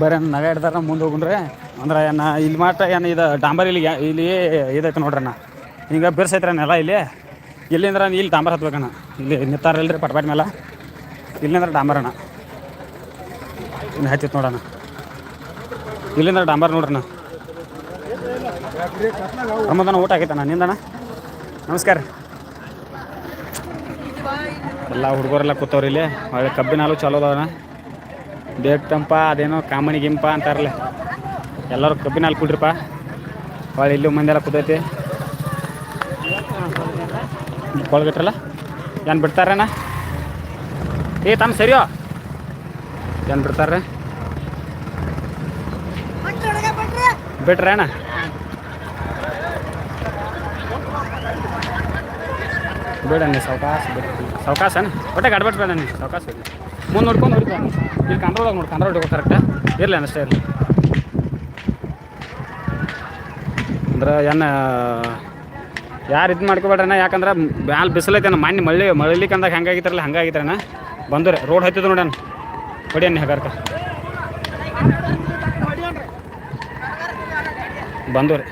ಬರ ನಗ ಇಡ್ದಾರ ಮುಂದೆ ಹೋಗ್ರೆ ಅಂದ್ರೆ ಏನ ಇಲ್ಲಿ ಮಾತ್ರ ಏನು ಇದು, ಡಾಂಬರ್ ಇಲ್ಲಿ ಇಲ್ಲಿ ಇದೈತೆ ನೋಡ್ರಣ್ಣ ಬಿರ್ಸೈತ್ರ ನೆಲ ಇಲ್ಲಿ. ಇಲ್ಲಿಂದ್ರೆ ಇಲ್ಲಿ ಡಾಂಬರ್ ಹತ್ಬೇಕಣ್ಣ. ಇಲ್ಲಿ ನಿತ್ತಾರಲ್ರಿ ಪಟ್ಪಾಟ್ ಮೇಲೆ. ಇಲ್ಲಿಂದ್ರೆ ಡಾಂಬರಣ್ಣ ಇನ್ನು ಹತ್ತಿತ್ತು ನೋಡೋಣ ಇಲ್ಲಿಂದ ಡಾಂಬರ್ ನೋಡ್ರಣ್ಣ ನಮ್ಮದನ ಊಟ ಆಗೈತಣ್ಣ ನಿಂದಣ್ಣ? ನಮಸ್ಕಾರ. ಎಲ್ಲ ಹುಡುಗರೆಲ್ಲ ಕೂತವ್ರಿ ಇಲ್ಲಿ. ಕಬ್ಬಿನ ಹಾಲು ಚಲೋ ಬೇಕ್ತಂಪ ಅದೇನೋ ಕಾಮಣಿ ಗಿಂಪ ಅಂತಾರಲ್ಲ. ಎಲ್ಲರೂ ಕಬ್ಬಿನ ಹಾಲು ಕುಡ್ರಿಪ್ಪ. ಭಾಳ ಇಲ್ಲೂ ಮಂದೆಲ್ಲ ಕುದೈತಿ. ಕೊಳಗಿಟ್ರಲ್ಲ? ಏನು ಬಿಡ್ತಾರೇನ? ಏ, ತಮ್ಮ ಸರಿಯೋ? ಏನು ಬಿಡ್ತಾರೆ ಬಿಟ್ರೆ ಅಣ್ಣ? ಬೇಡಣ್ಣಿ ಸಾವಕಾಶ ಬಿಡಿ. ಸಾವಕಾಶನ ಒಟ್ಟೆ ಗಡ್ಬಟ್ ಬೇಡಣ್ಣಿ ಸಾವಕಾಶ ಬಿಡಿ. ಮುಂದೆ ನೋಡ್ಕೊಂಡು ಹೊಡಿತ ಇಲ್ಲಿ ಒಳಗೆ ನೋಡಿ ಕಂಟ್ರೋಲ್ ಹೊಡಿಬೇಕು ಕರೆಕ್ಟ್ ಇರಲಿ ಅನ್ನಿಸ್ತಾ ಇರಲಿ. ಅಂದ್ರೆ ಏನ ಯಾರು ಇದು ಮಾಡ್ಕೊಬೇಡ್ರಣ್ಣ ಯಾಕಂದ್ರೆ ಮ್ಯಾಲೆ ಬಿಸಿಲೈತೆ ಮಣ್ಣು ಮಳ್ಳಿ ಮಳಿಲಿಕ್ಕೆ ಅಂದಾಗ ಹೆಂಗಾಗಿತ್ತಾರಲ್ಲ, ಹಂಗಾಗಿತ್ತಾರಣ್ಣ? ಬಂದ್ರೆ, ರೋಡ್ ಹತ್ತಿದ್ದು ನೋಡಣ್ಣ ಹೊಡಿಯಣ್ಣ ಹೆಗಾರ್ಕ. ಬಂದವ್ರಿ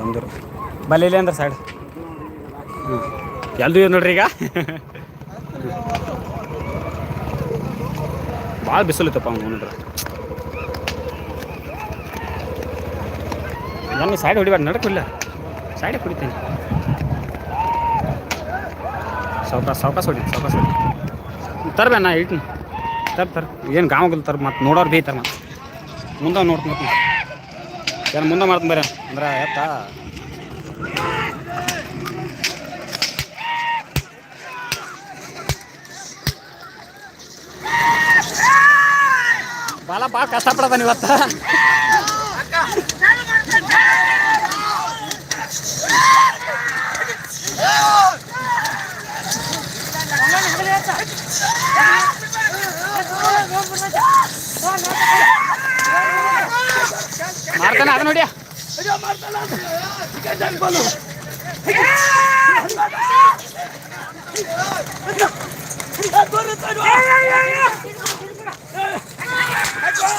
ಬಂದರು. ಬಲ್ಲಿ ಅಂದ್ರೆ ಸೈಡ್. ಎಲ್ದು ಇವ್ ನೋಡ್ರಿ ಈಗ? ಭಾಳ ಬಿಸಿಲಿತ್ತಪ್ಪ ಅವ್ನು ನೋಡ್ರಿ ನನ್ನ ಸೈಡ್ ಹೊಡಿಬಾರ್ದು ನಡಕಿಲ್ಲ ಸೈಡ್ ಕುಡಿತೀನಿ. ಸಾವ್ಕಾಸ ಸಾವ್ಕಾಸ ಹೊಡಿ ಸಾವ್ಕಾಸ ಹೊಡಿ. ತರ್ಬೇ ನಾ ಇಟ್ಟಿನಿ ತರ್ ತರ್. ಏನು ಗಾವಗಲ್ ತರ್, ಮತ್ತೆ ನೋಡೋರು ಬೇಯ್ತಾರೆ ಮತ್ತೆ. ಮುಂದೆ ನೋಡ್ತೀನಿ. ಏನು ಮುಂದೆ ಮಾಡ್ತೀನಿ ಬರ, ಅಂದ್ರೆ ಎತ್ತ. ಬಾಲ ಭಾಳ ಕಷ್ಟಪಡತಾನೆ ಇವತ್ತು ಮಾಡ್ತಾನೆ ಅದು ನೋಡಿ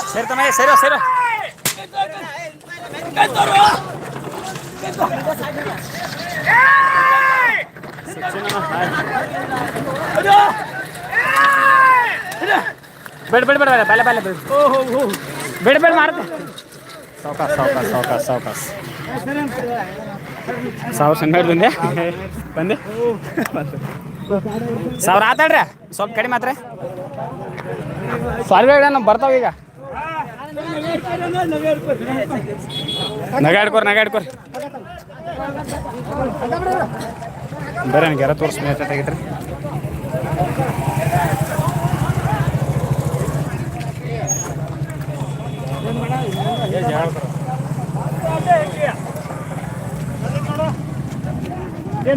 ಸರಿ ತಮ್ಮ ಸರಿ ಸರಿ ಬೇಡ ಬೇಡ ಬೇಡ ಬೇಡ ಬೇಡ ಬೇಡ ಬೇಡ ಬೇಡ ಮಾಡ್ತೆ ಸಾವಕಾಶ ಸಾವಕಾಶ ಸಾವಕಾಶ ಸಾವಕಾಶ ಸಾವಿರ ಸಣ್ಣ ಬಂದೆ ಬಂದೆ ಸಾವಿರ ಆತಾಡ್ರಿ ಸ್ವಲ್ಪ ಕಡಿಮೆ ಆತ್ರಿ ಸಾವಿರ ಬರ್ತಾವ ಈಗ ನಗಾಡ್ಕೋರ್ ನಗಾಡ್ಕೋರ್. ಬರ ನನಗೆ ಯಾರ ತೋರಿಸ್ ಮ್ಯಾಚ್ ತೆಗಿತ್ರಿ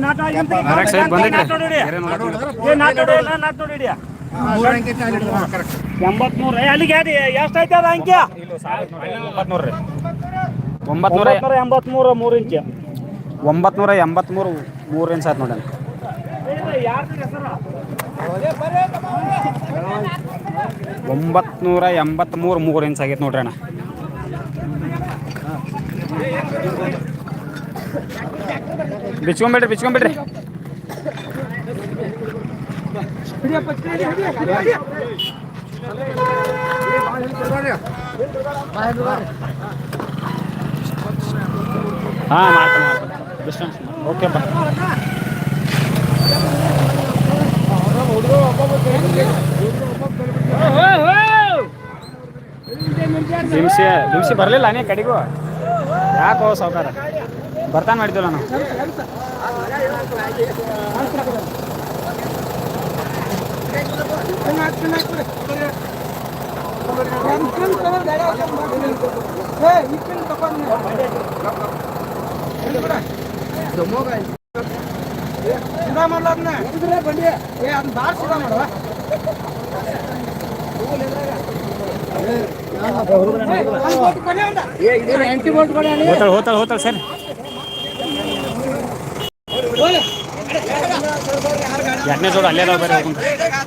ನಾಟ ಸೈಡ್ ಬಂದಿಟ್ರಿ. ನಾಟ್ ನೋಡಿಡಿಯಾ ಎಂಬತ್ಮೂರು? ಅಲ್ಲಿಗೆ ಅದು ಎಷ್ಟೈತೆ ಅದ ಅಂಕೆ ಒಂಬತ್ನೂರ ಎಂಬತ್ಮೂರು ಮೂರು ಇಂಚು ಒಂಬತ್ನೂರ ಎಂಬತ್ಮೂರು ಮೂರು ಇಂಚ್ ಆಯ್ತು ನೋಡಿ ಒಂಬತ್ನೂರ ಎಂಬತ್ಮೂರು ಮೂರು ಇಂಚ್ ಆಗೈತೆ ನೋಡ್ರಿ ಅಣ್ಣ. ಬಿಚ್ಕೊಂಬಿಡ್ರಿ ಬಿಚ್ಕೊಂಬಿಡ್ರಿ. ಹಾಂ ಡಿಸ್ಟೆನ್ಸ್ ಓಕೆ ಬಾ. ದಿಮ್ಸಿ ದಿಮ್ಸಿ ಬರಲಿಲ್ಲ ನೀ ಕಡೆಗೂ? ಯಾಕೋ ಸಾವುಕಾರ? ಬರ್ತಾನೆ ಮಾಡಿದ್ವಲ್ಲ ನಾವು ಸುಧಾ ಮಾಡ್ಲಾರ್ನ ಇದ್ರೆ ಬಂಡಿ ಏ ಅದನ್ನ ಭಾಳ ಸುಧಾ ಮಾಡುವ ಹೋತಾಳ ಹೋತಾಳ ಹೋತಾಳ ಸರ್. ಎರಡನೇ ಜೋಡ ಅಲ್ಲೇ ಬರ್ರಿ ಹೋಗ್ತಾರೆ